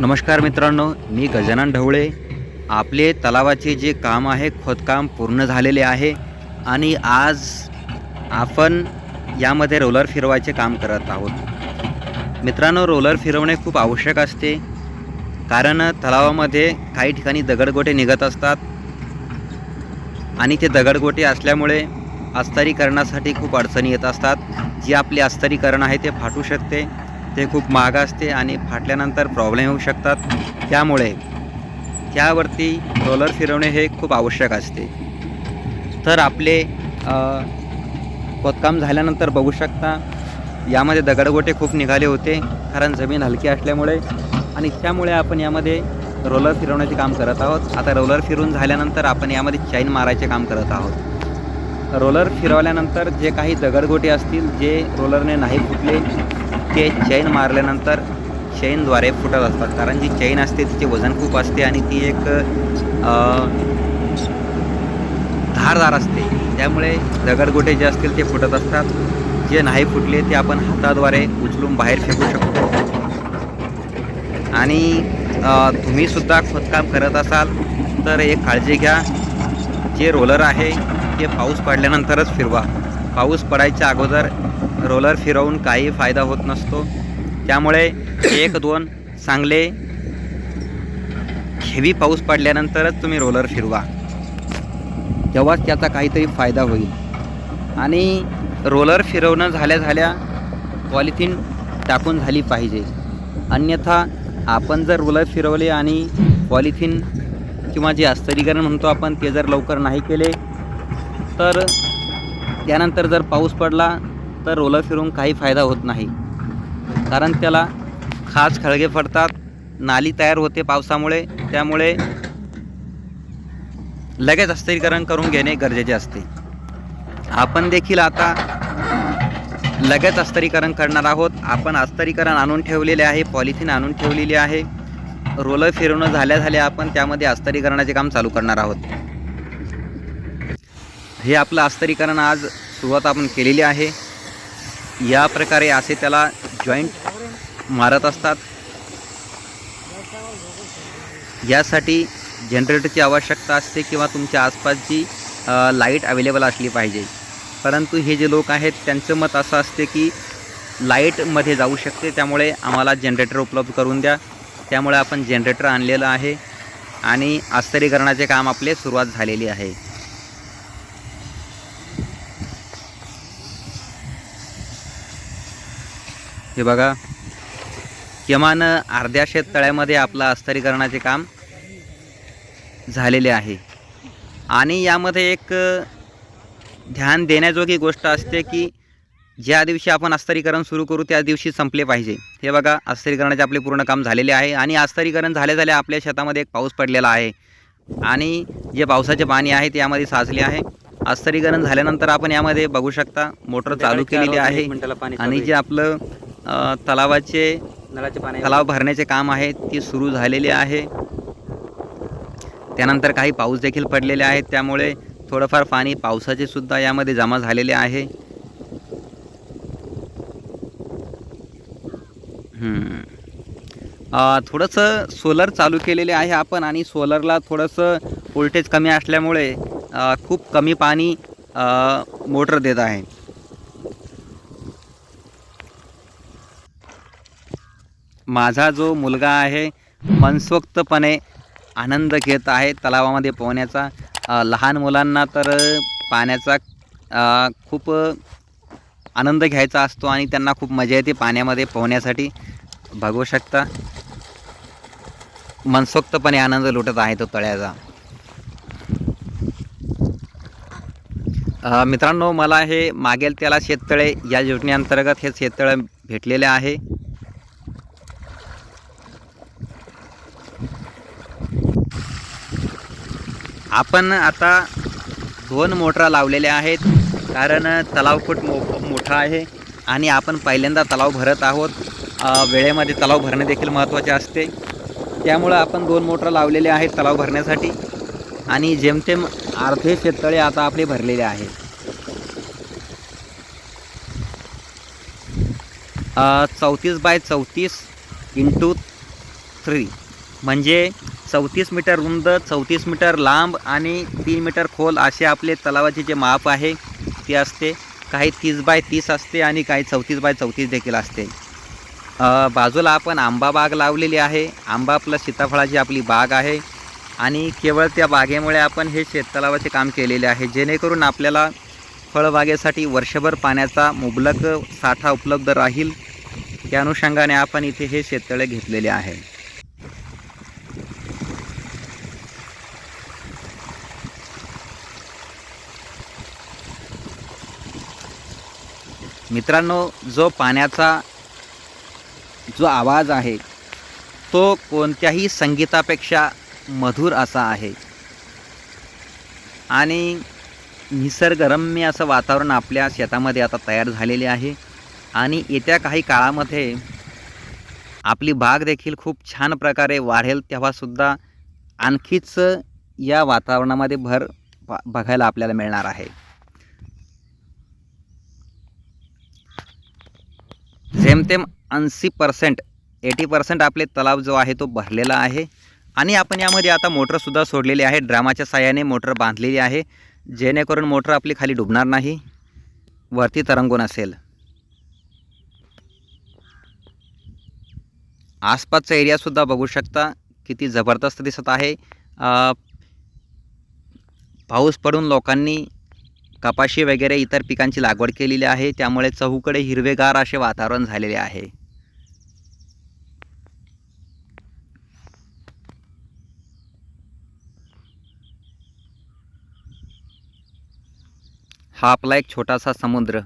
नमस्कार मित्रांनो मी गजानन ढवळे. आपले तलावाचे जे काम आहे खोदकाम पूर्ण झालेले आहे आणि आज आपण यामध्ये रोलर फिरवायचे काम करत आहोत. मित्रांनो रोलर फिरवणे खूप आवश्यक असते. कारण तलावामध्ये काही ठिकाणी दगडगोटे निघत असतात आणि ते दगडगोटे असल्यामुळे अस्तरीकरणासाठी खूप अडचणी येत असतात. जी आपली अस्तरीकरण आहे ते फाटू शकते. ते खूप महाग असते आणि फाटल्यानंतर प्रॉब्लेम होऊ शकतात. त्यामुळे त्यावरती रोलर फिरवणे हे खूप आवश्यक असते. तर आपले खोदकाम झाल्यानंतर बघू शकता यामध्ये दगडगोटे खूप निघाले होते कारण जमीन हलकी असल्यामुळे आणि त्यामुळे आपण यामध्ये रोलर फिरवण्याचे काम करत आहोत. आता रोलर फिरून झाल्यानंतर आपण यामध्ये चैन मारायचे काम करत आहोत. रोलर फिरवल्यानंतर जे काही दगडगोटे असतील जे रोलरने नाही फुटले ते चैन मारल्यानंतर चैनद्वारे फुटत असतात. कारण जी चैन असते तिचे वजन खूप असते आणि ती एक धारदार असते. त्यामुळे दगडगोटे जे असतील ते फुटत असतात. जे नाही फुटले ते आपण हाताद्वारे उचलून बाहेर फेकू शकतो. आणि तुम्हीसुद्धा खोदकाम करत असाल तर एक काळजी घ्या. जे रोलर आहे ते पाऊस पडल्यानंतरच फिरवा. पाऊस पडायच्या अगोदर रोलर फिरवून काही फायदा होत नसतो. त्यामुळे एक दोन चांगले हेवी पाऊस पडल्यानंतरच तुम्ही रोलर फिरवा. तेव्हाच त्याचा काहीतरी फायदा होईल. आणि रोलर फिरवणं झाल्या झाल्या पॉलिथिन टाकून झाली पाहिजे. अन्यथा आपण जर रोलर फिरवले आणि पॉलिथिन किंवा जे अस्तरीकरण म्हणतो आपण ते जर लवकर नाही केले तर त्यानंतर जर पाऊस पडला तर रोलर फिरून काही फायदा होत नाही. कारण त्याला खास खळगे पडतात नाली तयार होते पावसामुळे त्यामुळे लगेच अस्तरीकरण करून घेणे गरजेचे असते. आपण देखील आता लगेच अस्तरीकरण करणार आहोत. आपण अस्तरीकरण आणून ठेवलेले आहे पॉलिथिन आणून ठेवलेली आहे. रोलर फिरवणं झाल्या झाल्या आपण त्यामध्ये अस्तरीकरणाचे काम चालू करणार आहोत. हे आपलं अस्तरीकरण आज सुरुवात आपण केलेली आहे. या प्रकारे असे त्याला जॉईंट मारत असतात. यासाठी जनरेटरची आवश्यकता असते किंवा तुमच्या आसपासची लाइट अवेलेबल असली पाहिजे. परंतु हे जे लोक आहेत त्यांचं मत असं असते की लाईटमध्ये जाऊ शकते त्यामुळे आम्हाला जनरेटर उपलब्ध करून द्या. त्यामुळे आपण जनरेटर आणलेलं आहे आणि आस्तरीकरणाचे काम आपले सुरुवात झालेली आहे. हे बघा. किमान अर्ध्या शेत तळ्यामध्ये आपलं अस्तरीकरणाचे काम झालेले आहे. आणि यामध्ये एक ध्यान देण्याजोगी गोष्ट असते की ज्या दिवशी आपण अस्तरीकरण सुरू करू त्या दिवशी संपले पाहिजे. हे बघा अस्तरीकरणाचे आपले पूर्ण काम झालेले आहे. आणि अस्तरीकरण झाले झाले आपल्या शेतामध्ये एक पाऊस पडलेला आहे. आणि जे पावसाचे पाणी आहे ते यामध्ये साचले आहे. अस्तरीकरण झाल्यानंतर आपण यामध्ये बघू शकता मोटर चालू केलेली आहे. आणि जे आपलं तलावाचे नळाचे पाणी तलाव भरण्याचे काम आहे ते सुरू झालेले आहे. त्यानंतर काही पाऊस देखील पडलेले आहेत त्यामुळे थोडंफार पाणी पावसाचे सुद्धा यामध्ये जमा झालेले आहे. थोडंसं सोलर चालू केलेले आहे आपण आणि सोलरला थोडंसं व्होल्टेज कमी असल्यामुळे खूप कमी पाणी मोटर देत आहे. माझा जो मुलगा आहे मनसोक्तपणे आनंद घेत आहे तलावामध्ये पोहण्याचा. लहान मुलांना तर पाण्याचा खूप आनंद घ्यायचा असतो आणि त्यांना खूप मजा येते पाण्यामध्ये पोहण्यासाठी. बघू शकता. मनसोक्तपणे आनंद लुटत आहे तो तळ्याचा. मित्रांनो मला हे मागेल त्याला शेततळे या योजनेअंतर्गत हे शेततळं भेटलेले आहे. आपण आता दोन मोटरा लावलेल्या आहेत कारण तलाव खूप मो मोठा आहे आणि आपण पहिल्यांदा तलाव भरत आहोत. वेळेमध्ये तलाव भरणे देखील महत्त्वाचे असते. त्यामुळं आपण दोन मोटरा लावलेल्या आहेत तलाव भरण्यासाठी आणि जेमतेम अर्धे शेततळे आता आपले भरलेले आहेत. चौतीस बाय चौतीस इंटू थ्री म्हणजे चौतीस मीटर रुंद चौतीस मीटर लांब आणि तीन मीटर खोल असे आपले तलावाचे जे माप आहे ते असते. काही तीस बाय तीस असते आणि काही चौतीस बाय चौतीस देखील असते. बाजूला आपण आंबा बाग लावलेली आहे. आंबा प्लस सीताफळाची आपली बाग आहे. आणि केवळ त्या बागेमुळे आपण हे शेततलावाचे काम केलेले आहे. जेणेकरून आपल्याला फळबागेसाठी वर्षभर पाण्याचा मुबलक साठा उपलब्ध राहील. त्या अनुषंगाने आपण इथे हे शेततळे घेतलेले आहे. मित्रांनो जो पाण्याचा जो आवाज आहे तो कोणत्याही संगीतापेक्षा मधुर असा आहे. आणि निसर्गरम्य असं वातावरण आपल्या शेतामध्ये आता तयार झालेले आहे. आणि येत्या काही काळामध्ये आपली बाग देखील खूप छान प्रकारे वाढेल तेव्हासुद्धा आणखीच या वातावरणामध्ये भर ब- बघायला आपल्याला मिळणार आहे. जेमतेम ऐंशी पर्सेंट एटी पर्सेंट आपले तलाव जो आहे तो भरलेला आहे. आणि आपण यामध्ये आता मोटरसुद्धा सोडलेली आहे. ड्रामाच्या साह्याने मोटर बांधलेली आहे. जेणेकरून मोटर आपली खाली डुबणार नाही. वरती तरंगून असेल. आसपासचा एरियासुद्धा बघू शकता. किती जबरदस्त दिसत आहे. पाऊस पडून लोकांनी कपाशी वगैरे इतर पिकांची लागवड केलेली आहे. त्यामुळे चहूकडे हिरवेगार असे वातावरण झालेले आहे. हा आपला एक छोटासा समुद्र.